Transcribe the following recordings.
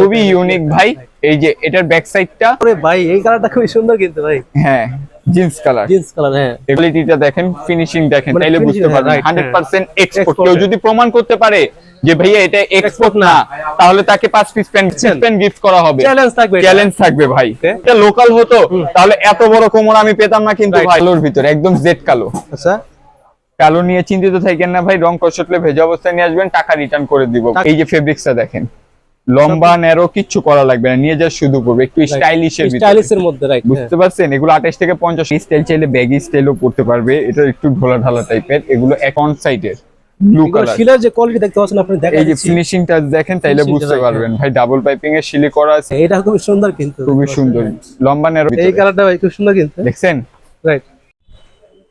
খুবই ইউনিক ভাই। এই যে এটার ব্যাক সাইডটা আরে ভাই এই কালারটা খুবই সুন্দর কিন্তু ভাই। হ্যাঁ জিন্স কালার জিন্স কালার হ্যাঁ। কোয়ালিটিটা দেখেন ফিনিশিং দেখেন তাইলে বুঝতে পারবেন। right, হান্ড্রেড পার্সেন্ট এক্সপোর্ট কেউ যদি প্রমাণ করতে পারে যে ভাইয়া এটা এক্সপোর্ট না। তাহলে তাকে পাঁচ পিস প্যান্ট প্যান্ট গিফট করা হবে। চ্যালেঞ্জ থাকবে চ্যালেঞ্জ থাকবে ভাই। এটা লোকাল হতো তাহলে এত বড় কোমর আমি পেতাম না কিন্তু ভাই। কালোর ভিতরে একদম জেড কালো। আচ্ছা। কালো নিয়ে চিন্তিত থাকেন না ভাই রং কষটলে ভেজা অবস্থায় নিয়ে আসবেন টাকা রিটার্ন করে দিব। এই যে ফেব্রিক্সটা দেখেন। লম্বা ন্যারো কিচ্ছু করা লাগবে না। নিয়ে যা শুধু করবে। একটু স্টাইলিশের ভিতরে। স্টাইলিশের মধ্যে রাইট বুঝতে পারছেন? এগুলো আঠাশ থেকে পঞ্চাশ স্টাইল চাইলে ব্যাগি স্টাইলও করতে পারবে। এটা একটু ঢোলা ঢালা টাইপের এগুলো অন সাইডের ব্লু কালার শিলার যে কোয়ালিটি দেখতে পাচ্ছেন আপনি দেখা এই যে ফিনিশিং টাচ দেখেন তাইলে বুঝতে পারবেন। ভাই ডাবল পাইপিং এর শিলি করা আছে। এটা খুবই সুন্দর কিন্তু। খুবই সুন্দর। লম্বা ন্যারো এই কালারটা ভাই খুব সুন্দর কিন্তু। দেখছেন? রাইট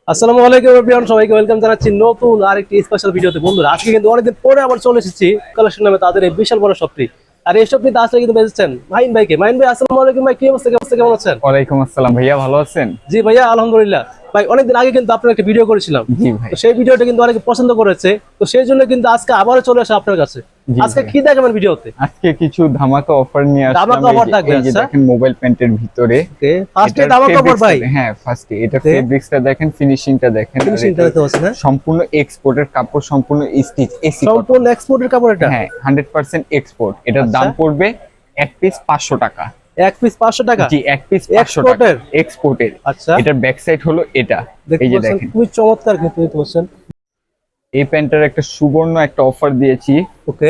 আসসালামু আলাইকুম এভরিওয়ান সবাইকে ওয়েলকাম জানাচ্ছি নতুন আরেকটি স্পেশাল ভিডিওতে বন্ধুরা আজকে কিন্তু অনেকদিন পরে আবার চলে এসেছি। কালেকশন নামে তাদের এই বিশাল বড় শপটি আর এই নিয়ে আসলে কিন্তু বেঁচেছেন। মাহিন ভাইকে। মাহিন ভাই আসসালামু আলাইকুম ভাই কি অবস্থা কি অবস্থা? কেমন আছেন? ওয়ালাইকুম আসসালাম। ভাইয়া ভালো আছেন? জি ভাইয়া আলহামদুলিল্লাহ। ভাই অনেকদিন আগে কিন্তু আপনার একটা ভিডিও করেছিলাম। তো সেই ভিডিওটা কিন্তু অনেকে পছন্দ করেছে। তো সেই জন্য কিন্তু আজকে আবারও চলে আসে আপনার কাছে। আজকে। কি দেখাবেন ভিডিওতে আজকে কিছু ধামাকা অফার নিয়ে আসলাম ধামাকা এই থাকবে, এই যে আচ্ছা। দেখেন মোবাইল প্যান্টের ভিতরে। ওকে ফার্স্টে খবর fabrics ভাই। হ্যাঁ ফার্স্টে এটা ফেব্রিক্সটা দেখেন ফিনিশিংটা দেখেন। ফিনিশিংটা দেখতে পাচ্ছেন হ্যাঁ। সম্পূর্ণ এক্সপোর্টের কাপড় সম্পূর্ণ স্টিচ এসি সম্পূর্ণ এক্সপোর্টের কাপড় এটা? হ্যাঁ হান্ড্রেড পার্সেন্ট এক্সপোর্ট এটার আচ্ছা। দাম পড়বে এক পিস পাঁচশো টাকা। এক পিস পাঁচশো টাকা? জি এক পিস পাঁচশো টাকা। এক্সপোর্টের আচ্ছা। এটার ব্যাক সাইড হলো এটা। এই যে দেখেন। খুবই চমৎকার কিন্তু দেখতে পাচ্ছেন এই প্যান্টের একটা সুবর্ণ একটা অফার দিয়েছি। ওকে।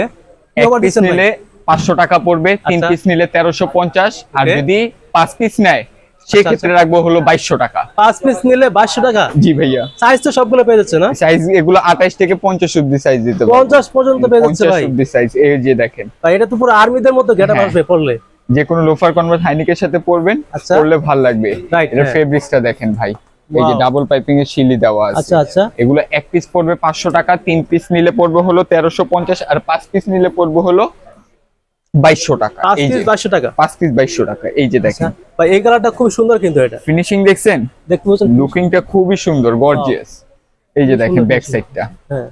এক পিস নিলে পাঁচশো টাকা পড়বে তিন আচ্ছা। পিস নিলে তেরোশো পঞ্চাশ আর যদি পাঁচ পিস নেয় সেক্ষেত্রে রাখব হলো বাইশশো টাকা। পাঁচ পিস নিলে বাইশশো টাকা? জি ভাইয়া। সাইজ তো সবগুলো পেয়ে যাচ্ছে না? সাইজ এগুলো আঠাইশ থেকে পঞ্চাশ অব্দি সাইজ দিতে পঞ্চাশ পর্যন্ত পেয়ে যাচ্ছে ভাই। সাইজ এই যে দেখেন। ভাই এটা তো পুরো আর্মিদের মতো গেট হ্যাঁ। আসবে পড়লে। যে কোনো লোফার কনভার্স হাইনিকের সাথে পরবেন আচ্ছা। পরলে ভালো লাগবে। এটা হ্যাঁ। ফেব্রিক্সটা দেখেন ভাই। এই যে ডাবল পাইপিং এর শিলি দেওয়া আছে। আচ্ছা আচ্ছা। এগুলো এক পিস পড়বে পাঁচশো টাকা তিন পিস নিলে পড়বে হলো তেরোশো পঞ্চাশ আর পাঁচ পিস নিলে পড়বে হলো বাইশশো টাকা। পাঁচ এই যে পিস বাইশশো টাকা? পাঁচ পিস বাইশশো টাকা। এই যে আচ্ছা। দেখেন ভাই এই কালারটা খুব সুন্দর কিন্তু এটা। ফিনিশিং দেখছেন? দেখতে লুকিংটা খুবই সুন্দর গর্জিয়াস এই যে দেখেন ব্যাক সাইডটা হ্যাঁ।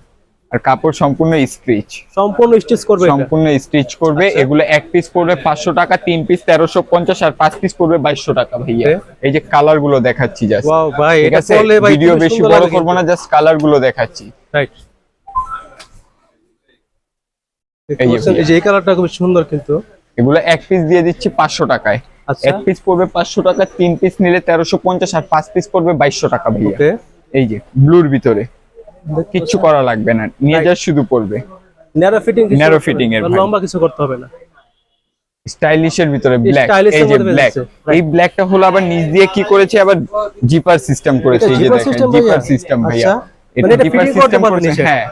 আর কাপড় সম্পূর্ণ স্ট্রিচ সম্পূর্ণ স্টিচ করবে সম্পূর্ণ স্টিচ করবে। আচ্ছা। এগুলো এক পিস পড়বে পাঁচশো টাকা তিন পিস তেরোশো পঞ্চাশ আর পাঁচ পিস পড়বে বাইশশো টাকা ভাইয়া। এই যে কালারগুলো দেখাচ্ছি জাস্ট ওয়াও ভাই এটা পরলে ভাই ভিডিও বেশি বড় করব না জাস্ট কালারগুলো দেখাচ্ছি। রাইট এই যে এই কালারটা খুব সুন্দর কিন্তু। এগুলো এক পিস দিয়ে দিচ্ছি পাঁচশো টাকায়। আচ্ছা। এক পিস পড়বে পাঁচশো টাকা তিন পিস নিলে তেরোশো পঞ্চাশ আর পাঁচ পিস পড়বে বাইশশো টাকা ভাইয়া। এই যে ব্লুর ভিতরে। কিচ্ছু করা লাগবে না নিয়ে যা শুধু পড়বে। ন্যারো ফিটিং Narrow fitting এর লম্বা কিছু করতে হবে না। স্টাইলিশের ভিতরে ব্ল্যাক এই যে ব্ল্যাক এই ব্ল্যাকটা হলো আবার নিচ দিয়ে কি করেছে? আবার জিপার সিস্টেম করেছে এই যে দেখেন জিপার সিস্টেম ভাইয়া। আচ্ছা। এটা জিপার সিস্টেম করছে? হ্যাঁ।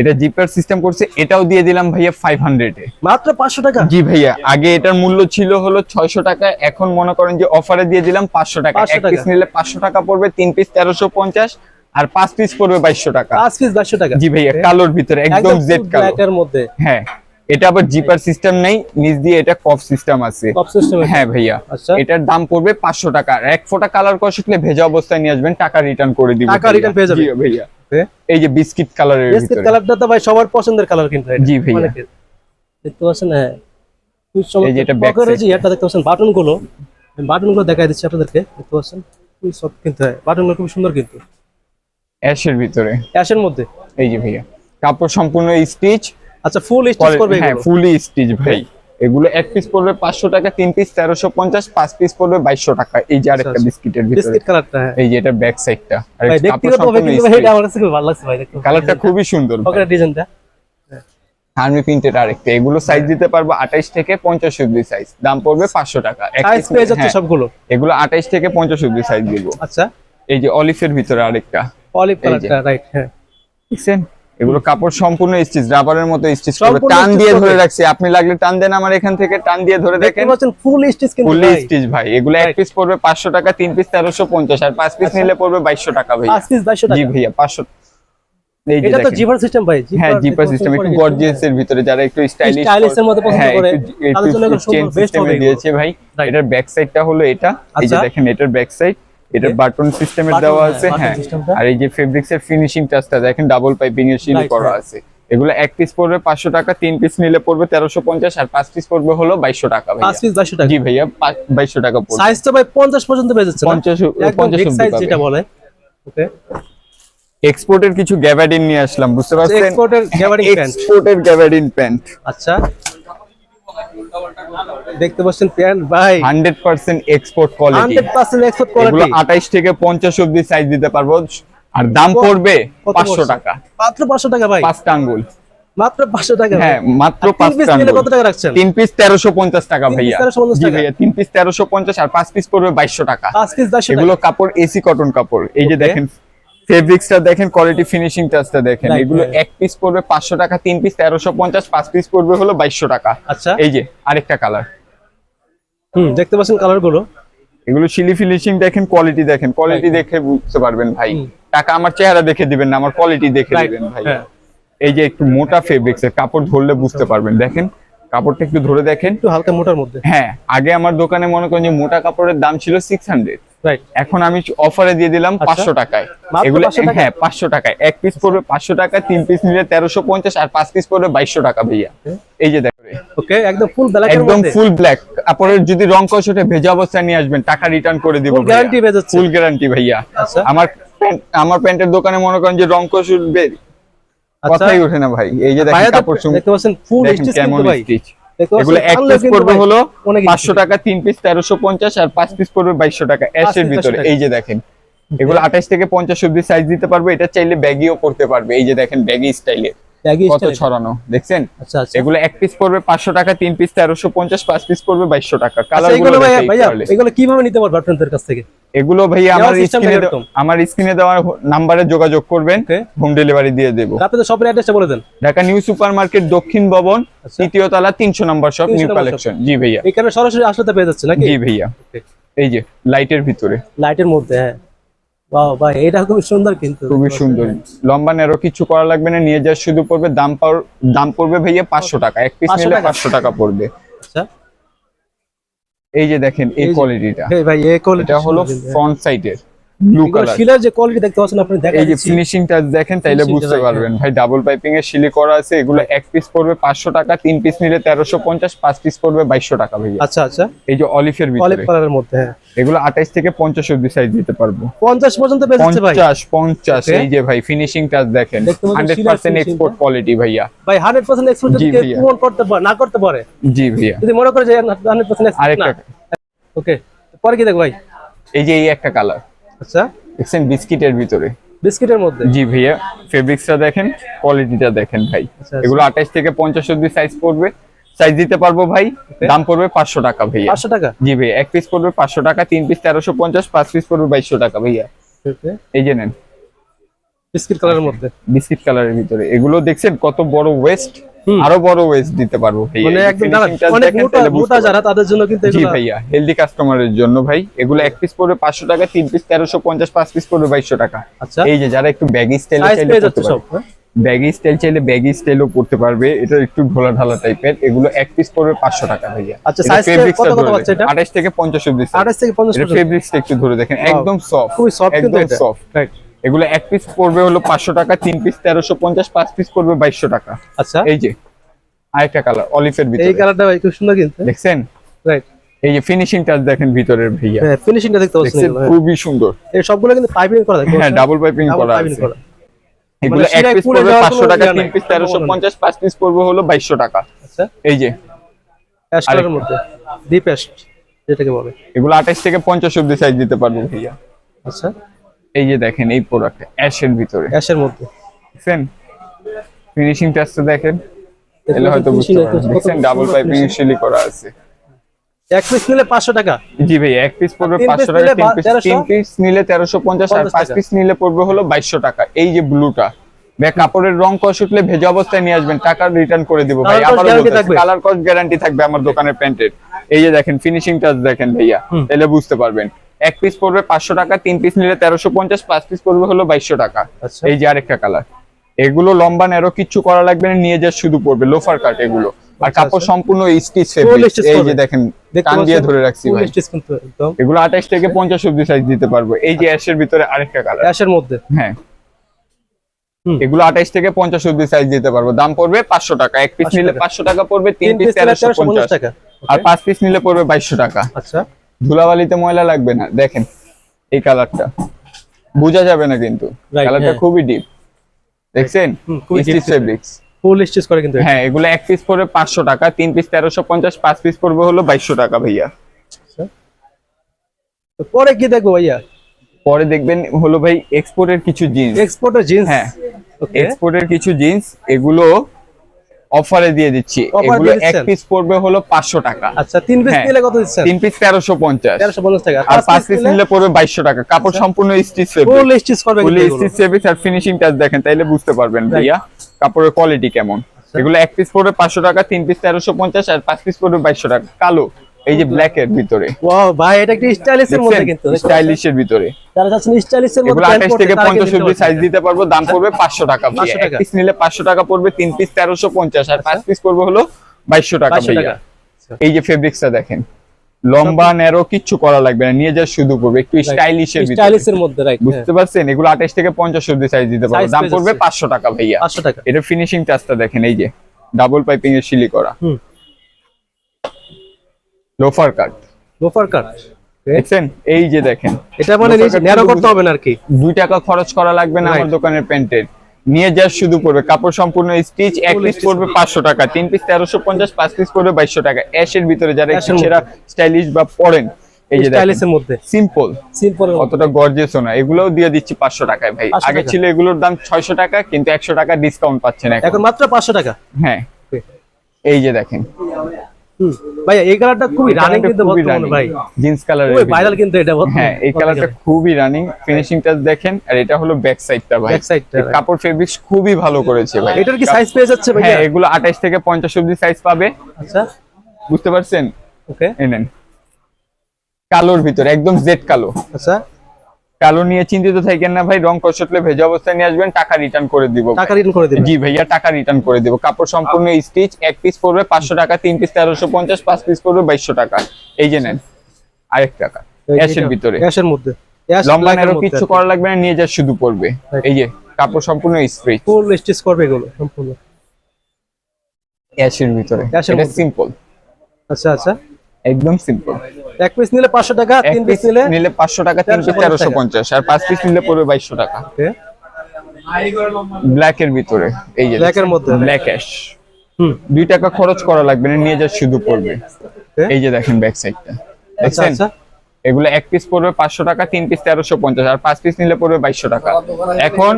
এটা জিপার সিস্টেম করছে এটাও দিয়ে দিলাম ভাইয়া 500 এ। মাত্র পাঁচশো টাকা? জি ভাইয়া আগে এটার মূল্য ছিল হলো 600 টাকা এখন মনে করেন যে অফারে দিয়ে দিলাম 500 টাকা। এক পিস নিলে 500 টাকা পড়বে তিন পিস 1350 আর পাঁচ পিস পড়বে 2200 টাকা। পাঁচ পিস বাইশশো টাকা। জি ভাইয়া কালোর ভিতরে একদম জেড কালো ব্ল্যাক মধ্যে। হ্যাঁ এটা আবার জিপার সিস্টেম নেই নিচ দিয়ে এটা কফ সিস্টেম আছে। হ্যাঁ ভাইয়া আচ্ছা। এটার দাম পড়বে পাঁচশো টাকা। এক ফোঁটা কালার কষলে ভেজা অবস্থায় নিয়ে আসবেন টাকা রিটার্ন করে দিব টাকা ভাইয়া। পেয়ে যাবে। জি ভাইয়া। এই যে বিস্কিট কালারের বিস্কিট কালারটা তো ভাই সবার পছন্দের কালার কিন্তু এটা। জি ভাইয়া। দেখতে পাচ্ছেন হ্যাঁ। খুব এই যে এটা চমৎকার side। এটা দেখতে পাচ্ছেন বাটনগুলো বাটনগুলো দেখাই দিচ্ছি আপনাদেরকে। দেখতে পাচ্ছেন? খুবই সফট কিন্তু হ্যাঁ। বাটনগুলো খুব সুন্দর কিন্তু। অ্যাশের ভিতরে। অ্যাশের মধ্যে? এই যে ভাইয়া। কাপড় সম্পূর্ণ স্টিচ আচ্ছা ফুল স্টিচ করবে হ্যাঁ ফুলি স্টিচ ভাই। এগুলো এক পিস পড়বে পাঁচশো টাকা তিন পিস তেরোশো পঞ্চাশ পাঁচ পিস পড়বে বাইশশো টাকা। এই যে আরেকটা আচ্ছা। বিস্কিটের ভিতরে। বিস্কিট কালারটা হ্যাঁ। এই যে এটা ব্যাক সাইডটা আর ভাই কাপড় ব্যক্তিগত ভাবে কিন্তু এটা আমার কাছে খুব ভালো লাগছে ভাই দেখতে। কালারটা খুবই সুন্দর ওকে ডিজাইনটা আর্মি প্রিন্টেড আরেকটা। এগুলো সাইজ দিতে পারব আঠাইশ থেকে পঞ্চাশ অব্দি সাইজ দাম পড়বে পাঁচশো টাকা। এক সাইজ piece- পেয়ে যাচ্ছে হ্যাঁ, সবগুলো? এগুলো আঠাইশ থেকে পঞ্চাশ অব্দি সাইজ দিব। আচ্ছা। এই যে অলিফের ভিতরে আরেকটা। অলিভ কালারটা রাইট হ্যাঁ। দেখছেন এগুলো কাপড় সম্পূর্ণ স্টিচ রাবারের মতো স্টিচ করে টান দিয়ে ধরে রাখছি। আপনি লাগলে টান দেন আমার এখান থেকে টান দিয়ে ধরে দেখেন। ফুল স্টিচ কিন্তু ভাই। স্টিচ ভাই। এগুলো এক পিস পড়বে পাঁচশো টাকা তিন পিস তেরোশো পঞ্চাশ। আর পাঁচ পিস নিলে পড়বে বাইশশো টাকা ভাই পাঁচ পিস বাইশশো জি ভাইয়া পাঁচশো। এই যে এটা তো জিপার সিস্টেম ভাই। হ্যাঁ জিপার সিস্টেম একটু গর্জিয়াস এর ভিতরে যারা একটু স্টাইলিশ এর মধ্যে পছন্দ করে, তাদের জন্য এগুলো চেন সুন্দর, best হবে দিয়েছে ভাই। এটার ব্যাক সাইডটা হলো এটা। এই যে আচ্ছা। দেখেন এটার ব্যাক সাইড Okay. বাটন সিস্টেমের দেওয়া হ্যাঁ, আছে হ্যাঁ। আর এই যে ফেব্রিক্স এর ফিনিশিং টাচটা দেখেন ডাবল পাইপিং এর Right, করা আছে। এগুলো এক পিস পড়বে পাঁচশো টাকা তিন পিস নিলে পড়বে তেরোশো পঞ্চাশ আর পাঁচ পিস পড়বে হলো বাইশশো টাকা পাঁচ পিস বাইশশো টাকা। জি ভাইয়া বাইশশো টাকা পড়বে। সাইজ তো ভাই পঞ্চাশ পর্যন্ত পেয়ে যাচ্ছে? পঞ্চাশ পঞ্চাশ যেটা বলে। ওকে এক্সপোর্টের কিছু গ্যাবার্ডিন নিয়ে আসলাম বুঝতে পারছেন? এক্সপোর্টের gabardine pant। এক্সপোর্টের গ্যাবার্ডিন প্যান্ট আচ্ছা। দেখতে পাচ্ছেন প্যান্ট ভাই। Hundred percent export quality hundred percent export এগুলো কোয়ালিটি আঠাইশ থেকে পঞ্চাশ অব্দি সাইজ দিতে পারব। আর দাম পড়বে কত পাঁচশো পড়ছে? টাকা। মাত্র পাঁচশো টাকা ভাই। পাঁচটা আঙ্গুল। মাত্র পাঁচশো টাকা হ্যাঁ মাত্র আর তিন piece পাঁচটা নিলে কত টাকা রাখছেন? তিন পিস তেরোশো পঞ্চাশ টাকা তিন piece ভাইয়া। 1350 টাকা। ভাইয়া তিন পিস তেরোশো পঞ্চাশ আর পাঁচ পিস পড়বে বাইশশো টাকা। পাঁচ পিস দশ এগুলো কাপড় এসি কটন কাপড়। এই যে দেখেন ফেব্রিক্সটা দেখেন কোয়ালিটি ফিনিশিং টাচটা দেখেন। এগুলো এক পিস পড়বে পাঁচশো টাকা তিন পিস তেরোশো পঞ্চাশ পাঁচ পিস পড়বে হলো বাইশশো টাকা। আচ্ছা। এই যে আরেকটা কালার হুম দেখতে পাচ্ছেন কালারগুলো এগুলো শিলি ফিনিশিং দেখেন কোয়ালিটি দেখেন। কোয়ালিটি দেখে বুঝতে পারবেন ভাই। টাকা আমার চেহারা দেখে দিবেন না আমার কোয়ালিটি দেখে দিবেন ভাই। হ্যাঁ। এই যে একটু মোটা ফেব্রিক্স এর কাপড় ধরলে বুঝতে পারবেন। দেখেন কাপড়টা একটু ধরে দেখেন। একটু হালকা মোটার মধ্যে। হ্যাঁ আগে আমার দোকানে মনে করেন যে মোটা কাপড়ের দাম ছিল সিক্স হান্ড্রেড রাইট এখন আমি অফারে দিয়ে দিলাম আচ্ছা। পাঁচশো টাকায়। এগুলো হ্যাঁ পাঁচশো টাকায়। এক পিস পড়বে পাঁচশো টাকা তিন পিস নিলে তেরোশো পঞ্চাশ আর পাঁচ পিস পড়বে বাইশশো টাকা ভাইয়া। এই যে দেখো। ওকে একদম ফুল ব্ল্যাকের একদম ফুল ব্ল্যাক কাপড়ের যদি রং কষ ওঠে ভেজা অবস্থায় নিয়ে আসবেন টাকা রিটার্ন করে দিব ফুল গ্যারান্টি ভাইয়া। আচ্ছা। আমার প্যান্ট আমার প্যান্টের দোকানে মনে করেন যে রং কষ উঠবে আচ্ছা। কথাই ওঠে না ভাই। এই যে দেখেন কাপড় দেখতে পাচ্ছেন ফুল স্টিচ কেমন স্টিচ এগুলো এক পিস পড়বে হলো অনেক পাঁচশো টাকা তিন পিস তেরোশো পঞ্চাশ আর পাঁচ পিস পড়বে বাইশশো টাকা অ্যাশের ভিতরে। এই যে দেখেন এগুলো আঠাশ থেকে পঞ্চাশ অব্দি সাইজ দিতে পারবে এটা চাইলে ব্যাগিও করতে পারবে। এই যে দেখেন ব্যাগি স্টাইলে ব্যাগি কত ছড়ানো? দেখছেন? আচ্ছা আচ্ছা। এগুলো এক পিস পড়বে পাঁচশো টাকা তিন পিস তেরোশো পঞ্চাশ পাঁচ পিস পড়বে বাইশশো টাকা। আচ্ছা, কালার এগুলো হলে। এগুলো কীভাবে নিতে পারব আপনাদের কাছ থেকে? এগুলো ভাইয়া আমার স্ক্রিনে আমার স্ক্রিনে দেওয়া নাম্বারে যোগাযোগ করবেন হোম ডেলিভারি দিয়ে দেবো। আপনাদের শপের অ্যাড্রেসটা বলে দেন। ঢাকা নিউ সুপার মার্কেট দক্ষিণ ভবন আচ্ছা। তৃতীয় তলা তিনশো নম্বর শপ নিউ কালেকশন জি ভাইয়া। এখানে সরাসরি আসলে পেয়ে যাচ্ছে নাকি? জি ভাইয়া। এই যে লাইটের ভিতরে। লাইটের মধ্যে হ্যাঁ। বাহ ভাই এটা খুব সুন্দর কিন্তু। খুবই সুন্দর। লম্বা নেরো কিছু করা লাগবে না নিয়ে যা শুধু পড়বে দাম পাওয়ার দাম পড়বে ভাইয়া পাঁচশো টাকা এক পিস 500 নিলে টাকা? পাঁচশো টাকা পড়বে। আচ্ছা। এই যে দেখেন এই কোয়ালিটিটা এই ভাই এই কোয়ালিটি এটা হলো ফ্রন্ট সাইডের ব্লু কালার শিলার যে কোয়ালিটি দেখতে পাচ্ছেন আপনি দেখা এই যে যাচ্ছে ফিনিশিং টাচ দেখেন তাইলে বুঝতে পারবেন। ভাই ডাবল পাইপিং এর শিলি করা আছে এগুলো এক পিস পড়বে পাঁচশো টাকা তিন পিস নিলে তেরোশো পঞ্চাশ পাঁচ পিস পড়বে টাকা ভাইয়া। আচ্ছা আচ্ছা। এই যে অলিফের অলিভ ভিতরে কালারের মধ্যে হ্যাঁ। এগুলো আঠাইশ থেকে পঞ্চাশ অব্দি সাইজ দিতে পারব। পঞ্চাশ পর্যন্ত ভাই. এই যে ভাই ফিনিশিং টাচ দেখেন। এক্সপোর্ট কোয়ালিটি ভাইয়া। ভাই এক্সপোর্ট যদি করতে পারে না করতে পারে জি ভাইয়া। যদি মনে করে যে ওকে পরে কি দেখো ভাই? এই যে এই একটা কালার আচ্ছা। দেখছেন বিস্কিটের ভিতরে। বিস্কিটের মধ্যে? জি ভাইয়া ফেব্রিক্সটা দেখেন কোয়ালিটিটা দেখেন ভাই। আচ্ছা, এগুলো আঠাইশ থেকে পঞ্চাশ অব্দি সাইজ পড়বে। সাইজ দিতে পারব ভাই দাম পড়বে পাঁচশো টাকা ভাইয়া। পাঁচশো টাকা? জি ভাই এক পিস পড়বে পাঁচশো টাকা তিন পিস তেরোশো পঞ্চাশ পাঁচ পিস পড়বে বাইশশো টাকা ভাইয়া। এই যে নেন। বিস্কিট কালারের মধ্যে? বিস্কিট কালারের ভিতরে। এগুলো দেখছেন কত বড় ওয়েস্ট। আরও বড় ওয়েস্ট দিতে পারব মানে একদম অনেক মোটা মোটা যারা তাদের জন্য কিন্তু জি ভাইয়া হেলদি কাস্টমারের জন্য ভাই এগুলো এক পিস পড়বে পাঁচশো টাকা তিন পিস তেরোশো পঞ্চাশ পাঁচ পিস পড়বে বাইশশো টাকা। আচ্ছা। এই যে যারা একটু ব্যাগি স্টাইল চাইলে পারবে? ব্যাগি স্টাইল চাইলে ব্যাগি স্টাইলও পড়তে পারবে। এটা একটু ঢোলা ঢালা টাইপের এগুলো এক পিস পড়বে পাঁচশো টাকা ভাইয়া। আচ্ছা, কত কত এটা? থেকে পঞ্চাশ অব্দি আঠাশ থেকে ফেব্রিক্সটা একটু ধরে দেখেন একদম সফট খুবই সফট একদম সফট রাইট এগুলো এক পিস পড়বে হলো পাঁচশো টাকা তিন পিস তেরোশো পঞ্চাশ পাঁচ পিস পড়বে বাইশশো টাকা। আচ্ছা। এই যে আরেকটা কালার অলিফের এই ভিতরে। কালারটা ভাই খুব সুন্দর কিন্তু। দেখছেন? রাইট এই যে ফিনিশিং টাচ দেখেন ভিতরের ভাইয়া। হ্যাঁ ফিনিশিংটা দেখতে পাচ্ছেন হ্যাঁ। খুবই সুন্দর। এই সবগুলো কিন্তু পাইপিং করা থাকে হ্যাঁ ডাবল পাইপিং করা আছে। এগুলো এক পিস পুড়ে পড়বে যাওয়ার পাঁচশো কোনো টাকা তিন পিস তেরোশো সম্ভাবনা নেই। পঞ্চাশ পাঁচ পিস পড়বে হলো বাইশশো টাকা। আচ্ছা। এই যে। অ্যাশ কালারের মধ্যে। ডিপ অ্যাশ যেটাকে বলে। এগুলো আঠাশ থেকে পঞ্চাশ অব্দি সাইজ দিতে পারব ভাইয়া। আচ্ছা। এই যে দেখেন এই প্রোডাক্ট অ্যাশের ভিতরে। অ্যাশের মধ্যে। দেখছেন? ফিনিশিং টাচটা দেখেন। তাহলে হয়তো বুঝতে পারবেন। দেখছেন? Double piping. শিলি করা আছে। এক পিস নিলে পাঁচশো টাকা। জি ভাই এক পিস পড়বে তিন পাঁচশো piece টাকা তিন পিস তিন পিস নিলে তেরোশো পঞ্চাশ আর পাঁচ। পিস নিলে পড়বে হলো বাইশশো টাকা। এই যে ব্লুটা ভাই কাপড়ের রং কষ উঠলে ভেজা অবস্থায় নিয়ে আসবেন। টাকা রিটার্ন করে দিব ভাই। আবার কালার কস্ট গ্যারান্টি থাকবে। আমার দোকানের প্যান্টের। এই যে দেখেন ফিনিশিং টাচ দেখেন ভাইয়া। তাহলে বুঝতে পারবেন। এক পিস পড়বে পাঁচশো টাকা তিন পিস নিলে তেরোশো পঞ্চাশ পাঁচ পিস পড়বে হলো বাইশশো টাকা। আচ্ছা। এই যে আরেকটা কালার এগুলো লম্বা নেরো কিচ্ছু করা লাগবে না নিয়ে যা শুধু পড়বে লোফার কাট এগুলো। আর আচ্ছা, কাপড় আচ্ছা। সম্পূর্ণ স্টিচ ফেব্রিক এই যে দেখেন টান দিয়ে ধরে রাখছি ভাই। এগুলো আঠাশ থেকে পঞ্চাশ অব্দি সাইজ দিতে পারব। এই যে অ্যাশের ভিতরে আরেকটা কালার অ্যাশের মধ্যে? হ্যাঁ। এগুলো আঠাইশ থেকে পঞ্চাশ অব্দি সাইজ দিতে পারব। দাম পড়বে পাঁচশো টাকা। এক পিস নিলে টাকা। পাঁচশো টাকা পড়বে তিন পিস পিস নিলে তেরোশো তেরোশো পঞ্চাশ পঞ্চাশ টাকা। আর পাঁচ পিস নিলে পড়বে বাইশশো টাকা। আচ্ছা। ধুলাবালিতে ময়লা লাগবে না দেখেন এই কালারটা। বোঝা যাবে না কিন্তু কালারটা হ্যাঁ। খুবই ডিপ দেখছেন? খুবই ফেব্রিক্স ফুল স্টিচ করে কিন্তু হ্যাঁ এগুলো এক পিস পড়বে পাঁচশো টাকা তিন পিস তেরোশো পঞ্চাশ পাঁচ পিস পড়বে হলো বাইশশো টাকা ভাইয়া। তো পরে কি দেখব ভাইয়া? পরে দেখবেন হলো ভাই এক্সপোর্টের কিছু জিন্স এক্সপোর্টের জিন্স হ্যাঁ এক্সপোর্টের কিছু জিন্স এগুলো অফারে দিয়ে দিচ্ছি। এগুলো এক পিস পড়বে হলো পাঁচশো টাকা। আচ্ছা তিন পিস হ্যাঁ। নিলে কত দিচ্ছেন? তিন পিস তেরোশো পঞ্চাশ। তেরোশো পঞ্চাশ টাকা। আর পাঁচ পিস নিলে? পড়বে বাইশো টাকা। কাপড় সম্পূর্ণ স্টিচ ফুল স্টিচ করবে ফুল স্টিচ ফেব্রিক আর ফিনিশিং টাচ দেখেন তাইলে বুঝতে পারবেন ভাইয়া কাপড়ের কোয়ালিটি কেমন। আচ্ছা। এগুলো এক পিস পড়বে পাঁচশো টাকা তিন পিস তেরোশো পঞ্চাশ আর পাঁচ পিস পড়বে বাইশশো টাকা। কালো। এই যে ব্ল্যাক এর ভিতরে। ওয়াও ভাই এটা একটা স্টাইলিশ এর মধ্যে কিন্তু স্টাইলিশের ভিতরে। যারা চাচ্ছেন স্টাইলিশ এর মধ্যে এগুলো প্যান্ট আঠাশ পরতে, থেকে তারা পঞ্চাশ কিন্তু অব্দি নিতে সাইজ দিতে পারব দাম পড়বে পাঁচশো টাকা 500 টাকা। পিস নিলে পাঁচশো টাকা পড়বে তিন পিস তেরোশো পঞ্চাশ। আর পাঁচ পিস পড়বে হলো বাইশশো টাকা ভাইয়া। আচ্ছা। এই যে ফেব্রিক্সটা দেখেন লম্বা ন্যারো কিচ্ছু করা লাগবে না নিয়ে যা শুধু করবে একটু স্টাইলিশের ভিতরে। স্টাইলিশ এর মধ্যে রাইট বুঝতে পারছেন? এগুলো আঠাশ থেকে পঞ্চাশ অব্দি সাইজ দিতে পারব। দাম পড়বে যাচ্ছে। পাঁচশো টাকা ভাইয়া। পাঁচশো টাকা। এটা ফিনিশিং টাচটা দেখেন এই যে ডাবল পাইপিং এর শিলি করা। হুম। লোফার কাট লোফার কাট দেখছেন? এই যে দেখেন। এটা মানে ন্যারো করতে হবে না আর কি? দুই টাকা খরচ করা লাগবে না আমার দোকানের প্যান্টের। নিয়ে যা শুধু পড়বে। কাপড় সম্পূর্ণ স্টিচ এক পিস পড়বে পাঁচশো টাকা। তিন পিস তেরোশো পঞ্চাশ পাঁচ পিস পড়বে বাইশশো টাকা। অ্যাশের ভিতরে যারা একটু সেরা স্টাইলিশ বা পড়েন এই যে স্টাইলিশ এর মধ্যে। সিম্পল সিম্পল অতটা গর্জিয়াসও না। এগুলোও দিয়ে দিচ্ছি পাঁচশো টাকায় ভাই। 500 আগে ছিল এগুলোর দাম ছয়শো টাকা কিন্তু একশো টাকা ডিসকাউন্ট পাচ্ছেন এখন। এখন মাত্র পাঁচশো টাকা। হ্যাঁ। এই যে দেখেন। ভাই এই কালারটা খুবই রানিং কিন্তু বর্তমানে ভাই। জিন্স কালার খুবই ভাইরাল কিন্তু এটা বর্তমানে। হ্যাঁ এই কালারটা খুবই রানিং ফিনিশিং টাচ দেখেন আর এটা হলো ব্যাক সাইডটা ভাই। Back side টা, কাপড় ফেব্রিক্স খুবই ভালো করেছে ভাই। এটার কি সাইজ পেয়ে যাচ্ছে ভাই হ্যাঁ এগুলো 28 থেকে 50 অবধি সাইজ পাবে। আচ্ছা। বুঝতে পারছেন? ওকে এই নেন। কালোর ভিতরে একদম জেড কালো। আচ্ছা। কালো নিয়ে চিন্তিত থাকেন না ভাই রং কষটলে ভেজা অবস্থায় নিয়ে আসবেন টাকা রিটার্ন করে দিব। টাকা রিটার্ন করে দিবেন। জি ভাইয়া টাকা রিটার্ন করে দিব। কাপড় সম্পূর্ণ স্টিচ এক পিস পড়বে পাঁচশো টাকা তিন পিস তেরোশো পঞ্চাশ পাঁচ পিস পড়বে বাইশশো টাকা। এই যে নেন আরেক টাকা অ্যাশের ভিতরে। অ্যাশের মধ্যে। লম্বা নেরো কিচ্ছু করা লাগবে না নিয়ে যা শুধু পড়বে। এই যে কাপড় সম্পূর্ণ স্প্রে ফুল স্টিচ করবে এগুলো সম্পূর্ণ। অ্যাশের ভিতরে। এটা সিম্পল আচ্ছা আচ্ছা। একদম সিম্পল এক পিস নিলে পাঁচশো টাকা তিন পিস নিলে নিলে পাঁচশো টাকা তিন পিস 1350 পঞ্চাশ আর পাঁচ পিস নিলে পড়বে বাইশশো টাকা। ব্ল্যাক এর ভিতরে এই যে Black এর মধ্যে। ব্ল্যাক অ্যাশ হুম। দুই টাকা খরচ করা লাগবে না নিয়ে যা শুধু পড়বে। এই যে দেখেন ব্যাক সাইডটা আচ্ছা দেখছেন? আচ্ছা। এগুলো এক পিস পড়বে পাঁচশো টাকা তিন পিস তেরোশো পঞ্চাশ। আর পাঁচ পিস নিলে পড়বে বাইশশো টাকা। এখন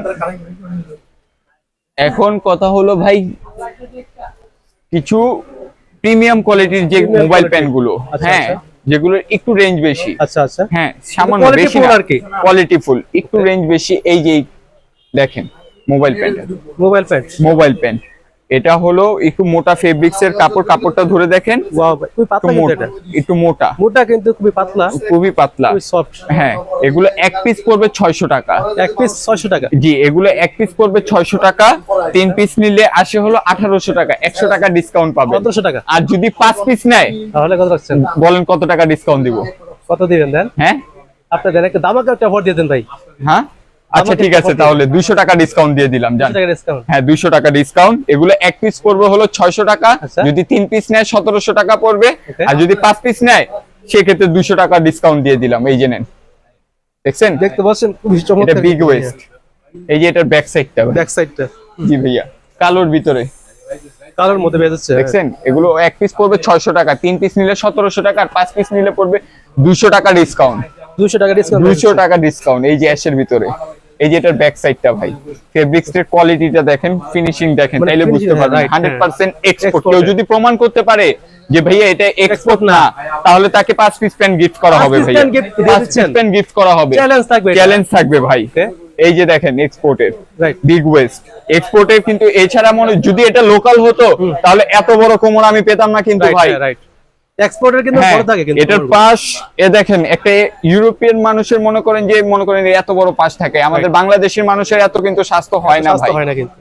এখন কথা হলো ভাই কিছু প্রিমিয়াম কোয়ালিটির যে মোবাইল। প্যানগুলো আচ্ছা, হ্যাঁ আচ্ছা। যেগুলো একটু রেঞ্জ বেশি। আচ্ছা আচ্ছা। হ্যাঁ সামান্য বেশি আর কি। কোয়ালিটি ফুল একটু রেঞ্জ বেশি। এই যে দেখেন mobile pant mobile pant. Mobile pant. এটা হলো একটু মোটা ফেব্রিক্স এর কাপড় কাপড়টা ধরে দেখেন। একটু মোটা মোটা। কিন্তু খুবই পাতলা। খুবই পাতলা। হ্যাঁ এগুলো এক পিস পড়বে ছয়শো টাকা। এক পিস ছয়শো টাকা। জি এগুলো এক পিস পড়বে ছয়শো টাকা। তিন পিস নিলে আসে হলো আঠারোশো টাকা। একশো টাকা ডিসকাউন্ট পাবে পনেরোশো টাকা। আর যদি পাঁচ পিস নেয় তাহলে কত রাখছেন? বলেন কত টাকা ডিসকাউন্ট দিব? কত দিবেন দেন? হ্যাঁ? আপনি দেন একটা দামাকে একটা অফার দিয়ে দেন ভাই। হ্যাঁ? আচ্ছা ঠিক আছে তাহলে দুইশো টাকা ডিসকাউন্ট দিয়ে দিলাম জান। টাকা ডিসকাউন্ট হ্যাঁ দুইশো টাকা ডিসকাউন্ট এগুলো এক পিস পড়বে হলো ছয়শো টাকা আচ্ছা। যদি তিন পিস নেয় সতেরোশো টাকা পড়বে। আর যদি পাঁচ পিস নেয় সেক্ষেত্রে দুইশো টাকা ডিসকাউন্ট দিয়ে দিলাম এই যে নেন। দেখছেন? দেখতে পাচ্ছেন খুবই এটা চমৎকার বিগ ওয়েস্ট এই যে এটার ব্যাক সাইডটা ব্যাক সাইডটা জি ভাইয়া। কালোর ভিতরে। কালোর মধ্যে বেজেছে দেখছেন? এগুলো এক পিস পড়বে ছয়শো টাকা তিন পিস নিলে সতেরোশো টাকা আর পাঁচ পিস নিলে পড়বে দুইশো টাকা ডিসকাউন্ট দুশো টাকা ডিসকাউন্ট দুইশো টাকা ডিসকাউন্ট এই যে অ্যাশের ভিতরে। এই যে এটার ব্যাক সাইডটা ভাই ফেব্রিক্স এর কোয়ালিটিটা দেখেন ফিনিশিং দেখেন মানে তাইলে বুঝতে পারবেন। right, হান্ড্রেড পার্সেন্ট এক্সপোর্ট কেউ যদি প্রমাণ করতে পারে যে ভাইয়া এটা এক্সপোর্ট না। তাহলে তাকে পাঁচ পিস প্যান্ট গিফট করা হবে ভাইয়া। pant পাঁচ পিস প্যান্ট গিফট করা হবে। চ্যালেঞ্জ থাকবে চ্যালেঞ্জ থাকবে ভাই। এই যে দেখেন এক্সপোর্টের বিগ ওয়েস্ট এক্সপোর্টের কিন্তু এছাড়া মনে যদি এটা লোকাল হতো তাহলে এত বড় কোমর আমি পেতাম না কিন্তু ভাই। রাইট এক্সপোর্টের কিন্তু হ্যাঁ, বড় থাকে কিন্তু এটার পাশ এ দেখেন একটা ইউরোপিয়ান মানুষের মনে করেন যে মনে করেন এত বড় পাশ থাকে। আমাদের বাংলাদেশের মানুষের এত কিন্তু স্বাস্থ্য হয় না ভাই। হয় না কিন্তু।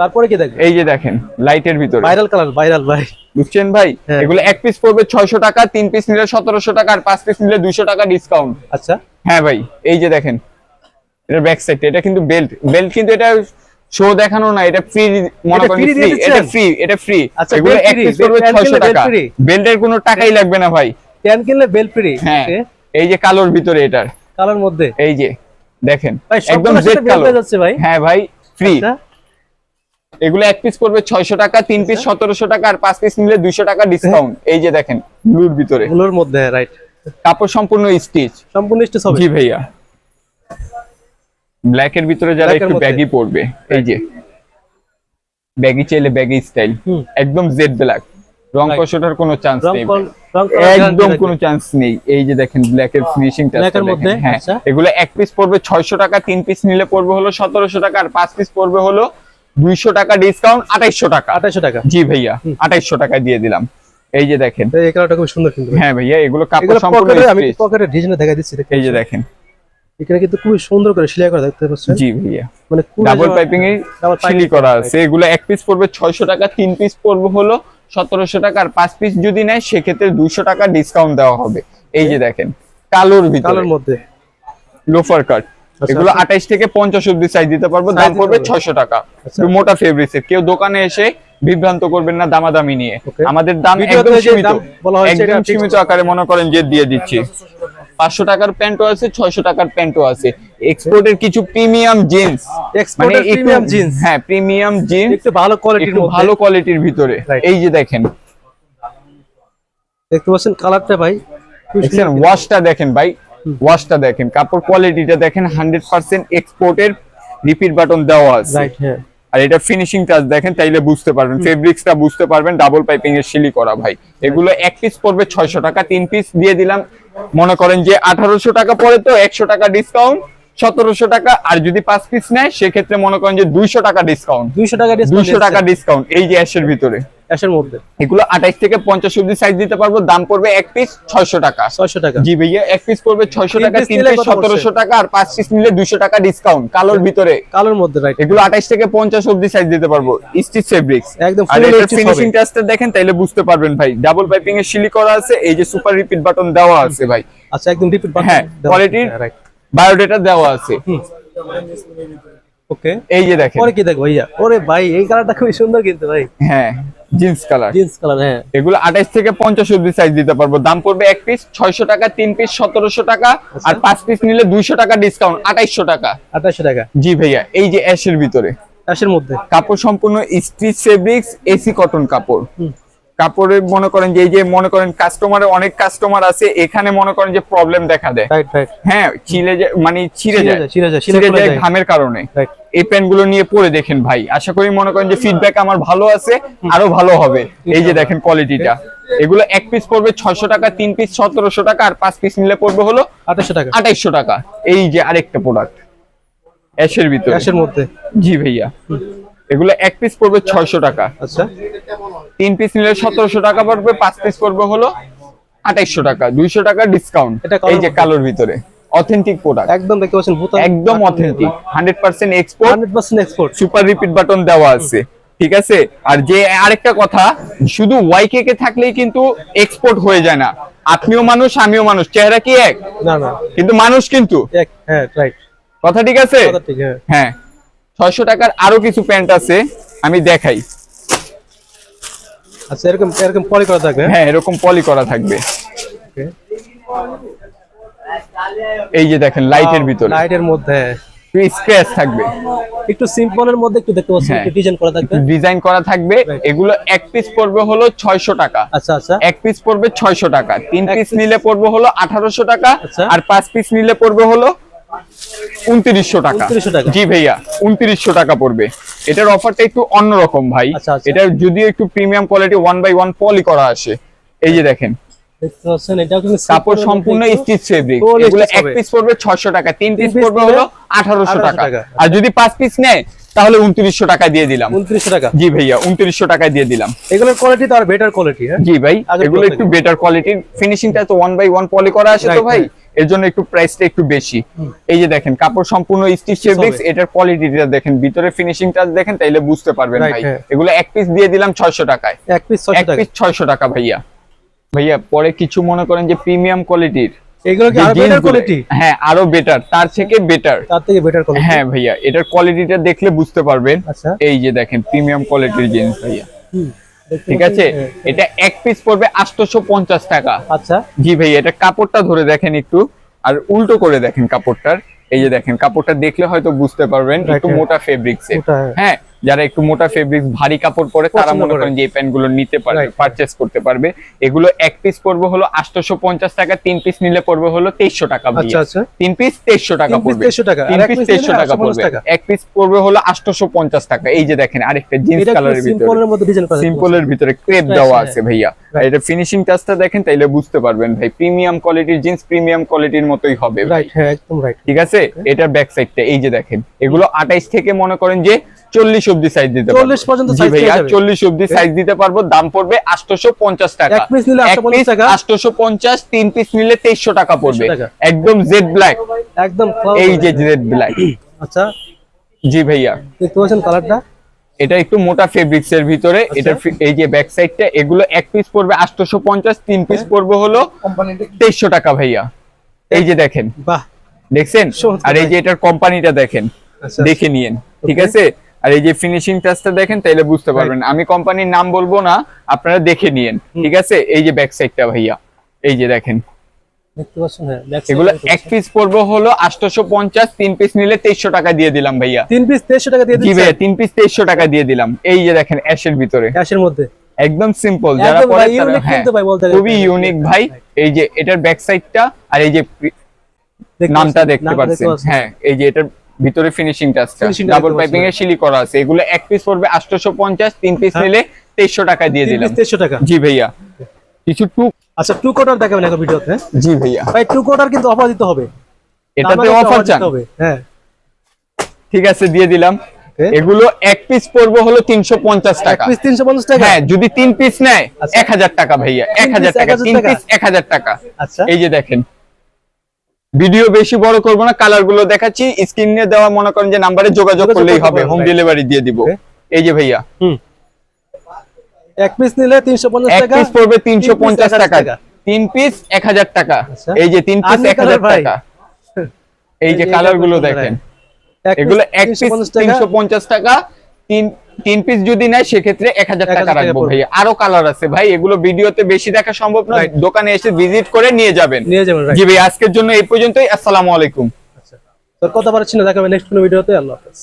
তারপরে কি দেখবে এই যে দেখেন লাইটের ভিতরে। ভাইরাল কালার ভাইরাল ভাই। বুঝছেন ভাই? হ্যাঁ। এগুলো এক পিস পড়বে ছয়শো টাকা তিন পিস নিলে সতেরোশো টাকা আর পাঁচ পিস নিলে দুইশো টাকা ডিসকাউন্ট আচ্ছা। হ্যাঁ ভাই এই যে দেখেন এটা ব্যাক সাইড এটা কিন্তু বেল্ট বেল্ট কিন্তু এটা শো দেখানো না এটা ফ্রি মনে করেন ফ্রি এটা? ফ্রি এটা ফ্রি আচ্ছা, এগুলো এক পিস belt 600 টাকা? বেল্টের কোনো টাকাই লাগবে না ভাই। প্যান কিনলে বেল ফ্রি হ্যাঁ এই যে কালোর ভিতরে এটার। কালোর মধ্যে? এই যে দেখেন একদম জেড কালো। যাচ্ছে ভাই। হ্যাঁ ভাই ফ্রি আচ্ছা, এগুলো এক পিস করবে 600 টাকা তিন পিস 1700 টাকা আর পাঁচ পিস নিলে 200 টাকা ডিসকাউন্ট এই যে দেখেন ব্লুর ভিতরে। এগুলোর মধ্যে রাইট কাপড় সম্পূর্ণ স্টিচ সম্পূর্ণ স্টেজ হবে। জি ভাইয়া। ব্ল্যাক এর ভিতরে যারা একটু ব্যাগি পড়বে এই যে। ব্যাগি চাইলে ব্যাগি স্টাইল একদম জেড ব্ল্যাক রং. কষাটার কোনো চান্স নেই। একদম কোনো চান্স নেই। এই যে দেখেন ব্ল্যাক এর ফিনিশিং হ্যাঁ। আচ্ছা। এগুলো এক পিস পড়বে 600 টাকা তিন পিস নিলে পড়বে হলো 1700 টাকা আর পাঁচ পিস পড়বে হলো 200 টাকা ডিসকাউন্ট 2800 টাকা। আঠাশশো টাকা। জি ভাইয়া 2800 টাকা দিয়ে দিলাম। এই যে দেখেন। এই কালারটা খুব সুন্দর কিন্তু। হ্যাঁ ভাইয়া এগুলো কাপড় সম্পূর্ণ আমি পকেটে ডিজাইন দেখা দিচ্ছি এই যে দেখেন। এখানে কিন্তু খুব সুন্দর করে সেলাই করা দেখতে পাচ্ছেন। জি ভাইয়া। মানে ডাবল পাইপিং এ সিলি করা আছে। এগুলো এক পিস পড়বে 600 টাকা তিন পিস পড়বে হলো 1700 টাকা। আর পাঁচ পিস যদি নেয় সেক্ষেত্রে 200 টাকা ডিসকাউন্ট দেওয়া হবে। এই যে দেখেন কালোর ভিতরে। কালার মধ্যে। লোফার কাট আচ্ছা, এগুলো আচ্ছা। 28 থেকে 50 অবধি সাইজ দিতে পারব। দাম পড়বে পারবে। 600 টাকা। আচ্ছা। একটু মোটা ফেব্রিক্সের কেউ দোকানে এসে বিভ্রান্ত করবেন না দামাদামি নিয়ে। আমাদের দাম একদম সীমিত। বলা হয়েছে একদম সীমিত আকারে মনে করেন যে দিয়ে দিচ্ছি। পাঁচশো টাকার প্যান্টও আছে ছয়শো টাকার প্যান্টও আছে। এক্সপোর্টের কিছু প্রিমিয়াম জিন্স প্রিমিয়াম জিন্স হ্যাঁ প্রিমিয়াম জিন্স একটু ভালো কোয়ালিটির ভালো কোয়ালিটির ভিতরে। এই যে দেখেন। দেখতে পাচ্ছেন কালারটা ভাই। ওয়াশটা দেখেন ভাই। ওয়াশটা দেখেন। কাপড় কোয়ালিটিটা দেখেন হান্ড্রেড পার্সেন্ট এক্সপোর্টের রিপিট বাটন দেওয়া আছে। রাইট হ্যাঁ। আর এটা ফিনিশিং টাচ দেখেন তাইলে বুঝতে পারবেন ফেব্রিক্সটা বুঝতে পারবেন ডাবল পাইপিং এর সিলি করা ভাই। এগুলো এক পিস পড়বে ছয়শো টাকা তিন পিস দিয়ে দিলাম। মনে করেন যে আঠারোশো টাকা পরে তো একশো টাকা ডিসকাউন্ট সতেরোশো টাকা আর যদি পাঁচ পিস নেয় সেক্ষেত্রে মনে করেন যে দুইশো টাকা ডিসকাউন্ট 200 টাকা দুইশো টাকা ডিসকাউন্ট এই যে অ্যাশের ভিতরে। এর মধ্যে। এগুলো আঠাইশ থেকে পঞ্চাশ অব্দি সাইজ দিতে পারব দাম পড়বে এক পিস ছয়শো টাকা। 600 টাকা। জি ভাইয়া এক পিস পড়বে ছয়শো তিন টাকা piece তিন পিস কত সতেরোশো টাকা আর পাঁচ পিস নিলে দুইশো টাকা ডিসকাউন্ট কালোর ভিতরে। কালোর মধ্যে রাইট এগুলো আঠাইশ থেকে পঞ্চাশ অব্দি সাইজ দিতে পারব স্টিচ ফেব্রিক্স একদম আর full ফিনিশিং হবে। দেখেন তাইলে বুঝতে পারবেন ভাই। ডাবল পাইপিং এর শিলি করা আছে এই যে সুপার রিপিট বাটন দেওয়া আছে ভাই। আচ্ছা একদম রিপিট হ্যাঁ, quality- রাইট বায়োডেটা দেওয়া আছে। ওকে এই যে দেখেন। পরে কি দেখো ভাইয়া? ওরে ভাই এই কালারটা খুবই সুন্দর কিন্তু ভাই। হ্যাঁ। জিন্স কালার জিন্স কালার হ্যাঁ। এগুলো আঠাইশ থেকে পঞ্চাশ অব্দি সাইজ দিতে পারব। দাম পড়বে এক পিস ছয়শো টাকা তিন পিস সতেরোশো টাকা আর পাঁচ পিস নিলে দুইশো টাকা ডিসকাউন্ট আঠাইশশো টাকা। 2800 টাকা। জি ভাইয়া এই যে অ্যাশের ভিতরে। অ্যাশের মধ্যে। কাপড় সম্পূর্ণ স্টিচ ফেব্রিক্স এসি কটন কাপড়। হুম। কাপড়ের মনে করেন যে এই যে মনে করেন কাস্টমারের অনেক কাস্টমার আছে এখানে মনে করেন যে প্রবলেম দেখা দেয়। হ্যাঁ ছিলে মানে ছিঁড়ে যায়। ছিঁড়ে যায়। ঘামের কারণে। এই প্যান্টগুলো নিয়ে পরে দেখেন ভাই। আশা করি মনে করেন যে ফিডব্যাক আমার ভালো আছে আরও ভালো হবে। এই যে দেখেন কোয়ালিটিটা এগুলো এক পিস পড়বে ছয়শো টাকা তিন পিস সতেরোশো টাকা আর পাঁচ পিস নিলে পড়বে হলো 2800 টাকা। আঠাইশশো টাকা। এই যে আরেকটা প্রোডাক্ট অ্যাশের ভিতরে। অ্যাশের মধ্যে। জি ভাইয়া। এগুলো এক পিস পড়বে ছয়শো টাকা। আচ্ছা। তিন পিস নিলে সতেরোশো টাকা পড়বে পাঁচ পিস পড়বে হলো আঠাইশশো টাকা দুইশো টাকা ডিসকাউন্ট এই যে কালোর ভিতরে অথেন্টিক প্রোডাক্ট একদম দেখতে পাচ্ছেন একদম authentic hundred percent export 100% export super repeat button দেওয়া আছে ঠিক আছে? আর যে আরেকটা কথা শুধু ওয়াইকে কে থাকলেই কিন্তু এক্সপোর্ট হয়ে যায় না। আপনিও মানুষ আমিও মানুষ চেহারা কি এক? না না। কিন্তু মানুষ কিন্তু। এক হ্যাঁ রাইট কথা ঠিক আছে? কথা ঠিক হ্যাঁ। হ্যাঁ। ছয়শো টাকার আরও কিছু প্যান্ট আছে আমি দেখাই। আচ্ছা এরকম এরকম পলি করা থাকবে হ্যাঁ? এরকম পলি করা থাকবে। এই যে দেখেন লাইটের ভিতরে। লাইটের মধ্যে। স্ক্র্যাচ থাকবে। একটু সিম্পলের মধ্যে একটু দেখতে পাচ্ছেন। একটু ডিজাইন করা থাকবে। ডিজাইন করা থাকবে। এগুলো এক পিস পড়বে হলো ছয়শো টাকা। আচ্ছা আচ্ছা। এক পিস পড়বে ছয়শো টাকা। তিন পিস নিলে পড়বে হলো আঠারোশো টাকা। আচ্ছা। আর পাঁচ পিস নিলে পড়বে হলো উনত্রিশশো টাকা। জি ভাইয়া উনত্রিশশো টাকা পড়বে। এটার অফারটা একটু অন্যরকম ভাই। আচ্ছা, আচ্ছা। এটা যদিও একটু premium quality one by one poly করা এই যে দেখেন। কাপড় সম্পূর্ণ স্টিচ ফেব্রিক এগুলো এক পিস পড়বে ছয়শো টাকা তিন পিস পড়বে হলো আঠারোশো টাকা। টাকা। আর যদি পাঁচ পিস নেয় তাহলে উনত্রিশশো টাকা দিয়ে দিলাম। 2900 টাকা। জি ভাইয়া উনত্রিশশো টাকায় দিয়ে দিলাম। এগুলোর কোয়ালিটি তো আর বেটার কোয়ালিটি হ্যাঁ? জি ভাই এগুলো একটু বেটার কোয়ালিটির ফিনিশিংটা তো ওয়ান বাই ওয়ান পলি করা আসে তো ভাই. এর জন্য একটু প্রাইসটা একটু বেশি। এই যে দেখেন কাপড় সম্পূর্ণ স্টিচ ফেব্রিক্স। এটার কোয়ালিটিটা দেখেন ভিতরে ফিনিশিংটা দেখেন তাইলে বুঝতে পারবেন ভাই। হ্যাঁ। এগুলো এক পিস দিয়ে দিলাম ছয়শো টাকায়। এক পিস 600 টাকা এক পিস ছয়শো টাকা ভাইয়া। ভাইয়া পরে কিছু মনে করেন যে প্রিমিয়াম কোয়ালিটির এগুলো কি আরও বেটার কোয়ালিটি হ্যাঁ আরও বেটার তার থেকে বেটার তার থেকে বেটার কোয়ালিটি হ্যাঁ ভাইয়া এটার কোয়ালিটিটা দেখলে বুঝতে পারবেন। আচ্ছা। এই যে দেখেন প্রিমিয়াম কোয়ালিটির জিন্স ভাইয়া। হুম, ঠিক আছে? হ্যাঁ, এটা এক পিস পড়বে আটশো পঞ্চাশ টাকা। আচ্ছা। জি ভাই এটা কাপড়টা ধরে দেখেন একটু। আর উল্টো করে দেখেন কাপড়টার। এই যে দেখেন কাপড়টা দেখলে হয়তো বুঝতে পারবেন একটু হ্যাঁ। মোটা ফেব্রিক্স হ্যাঁ। যারা একটু মোটা ফেব্রিক ভারী কাপড় পরে তারা মনে করেন যে এই প্যান্টগুলো নিতে পারবে পারচেস করতে পারবে। এগুলো এক পিস পড়বে হলো আটশোশো পঞ্চাশ টাকা তিন পিস নিলে পড়বে হলো তেইশশো টাকা। আচ্ছা আচ্ছা। তিন পিস তেইশশো টাকা পড়বে। 2300 টাকা, আর তিন পিস তেইশশো টাকা পড়বে। এক পিস পড়বে হলো আটশোশো পঞ্চাশ টাকা। এই যে দেখেন আরেকটা জিন্স এটা কালারের ভিতরে। সিম্পলের ভিতরে ক্রেপ দেওয়া। আছে ভাইয়া। এটা ফিনিশিং টাচটা দেখেন তাইলে বুঝতে পারবেন ভাই। প্রিমিয়াম কোয়ালিটির জিন্স প্রিমিয়াম কোয়ালিটির মতোই হবে হ্যাঁ ঠিক আছে? এটার ব্যাক সাইডটা এই যে দেখেন। এগুলো 28 থেকে মনে করেন যে 40 অবধি সাইজ দিতে পারব। 40 পর্যন্ত জি size ভাইয়া পেয়ে যাবে। 40 অবধি সাইজ দিতে পারব। দাম পড়বে 850 টাকা। এক piece নিলে 850 টাকা। 850 তিন পিস নিলে 2300 টাকা পড়বে। একদম জেড ব্ল্যাক একদম এই যে জেড ব্ল্যাক আচ্ছা। জি ভাইয়া। দেখতে পাচ্ছেন কালারটা এটা একটু মোটা ফেব্রিক্স এর ভিতরে। আচ্ছা। এটা এই যে ব্যাক সাইডটা এগুলো এক পিস পড়বে 850 তিন পিস হ্যাঁ। পড়বে হলো 2300 টাকা ভাইয়া। এই যে দেখেন। বাহ। দেখছেন? আর এই যে এটার কোম্পানিটা দেখেন। আচ্ছা দেখে নিয়েন। ঠিক আছে? আর এই যে ফিনিশিং টাচটা দেখেন তাইলে বুঝতে পারবেন। আমি কোম্পানির নাম বলব না আপনারা দেখে নিয়েন। ঠিক আছে? এই যে ব্যাক সাইডটা ভাইয়া এই যে দেখেন। এগুলো এক পিস পড়বে হলো 850 তিন পিস নিলে 2300 টাকা দিয়ে দিলাম ভাইয়া। তিন পিস টাকা দিয়ে তিন পিস 2300 টাকা দিয়ে দিলাম। এই যে দেখেন অ্যাশের ভিতরে। মধ্যে। একদম সিম্পল যারা পরে হ্যাঁ। খুবই ইউনিক ভাই। এই যে এটার ব্যাক সাইডটা আর এই যে নামটা দেখতে পাচ্ছেন। পাচ্ছেন। হ্যাঁ এই যে এটার ভিতরে ফিনিশিং টাচটা ডাবল পাইপিং এর। সিলি করা আছে। এগুলো এক পিস পড়বে 850 তিন পিস হ্যাঁ। নিলে 2300 টাকা দিয়ে দিলাম। পিস দেড়শো টাকা? জি ভাইয়া। কিছু টু আচ্ছা টু কোটার দেখাবেন এখন ভিডিওতে হ্যাঁ? জি ভাইয়া। ভাই টু কোটার কিন্তু অফার দিতে হবে। এটাতে অফার চান? হবে হ্যাঁ। ঠিক আছে দিয়ে দিলাম। এগুলো এক পিস পড়বে হলো 350 টাকা এক টাকা। পিস তিনশো পঞ্চাশ টাকা? হ্যাঁ যদি তিন পিস নেয় আচ্ছা। 1000 টাকা ভাইয়া। 1000 piece টাকা 1000 তিন পিস 1000 টাকা। আচ্ছা। এই যে দেখেন। ভিডিও বেশি বড় করব না কালারগুলো দেখাচ্ছি স্ক্রিনে দেওয়া মনে করেন যে নাম্বারে যোগাযোগ করলেই হবে হোম ডেলিভারি দিয়ে দিব। এই যে ভাইয়া। এক পিস নিলে তিনশো পঞ্চাশ এক টাকা পিস পড়বে তিনশো তিন piece পঞ্চাশ 1000 টাকা। তিন পিস এক হাজার টাকা। আচ্ছা। এই যে তিন পিস আপনি এক হাজার colour ভাই। টাকা। এই যে কালারগুলো দেখেন। এগুলো এক পিস 350 তিনশো পঞ্চাশ টাকা তিন তিন পিস যদি নেয় সেক্ষেত্রে এক হাজার টাকা রাখব ভাই আরও কালার আছে ভাই এগুলো ভিডিওতে বেশি দেখা সম্ভব নয় দোকানে এসে ভিজিট করে নিয়ে যাবেন। নিয়ে যাবেন জি ভাই আজকের জন্য এই পর্যন্তই আসসালামু আলাইকুম। আচ্ছা। কথা পারছি না দেখাবে নেক্সট কোনো ভিডিওতে আল্লাহ হাফেজ।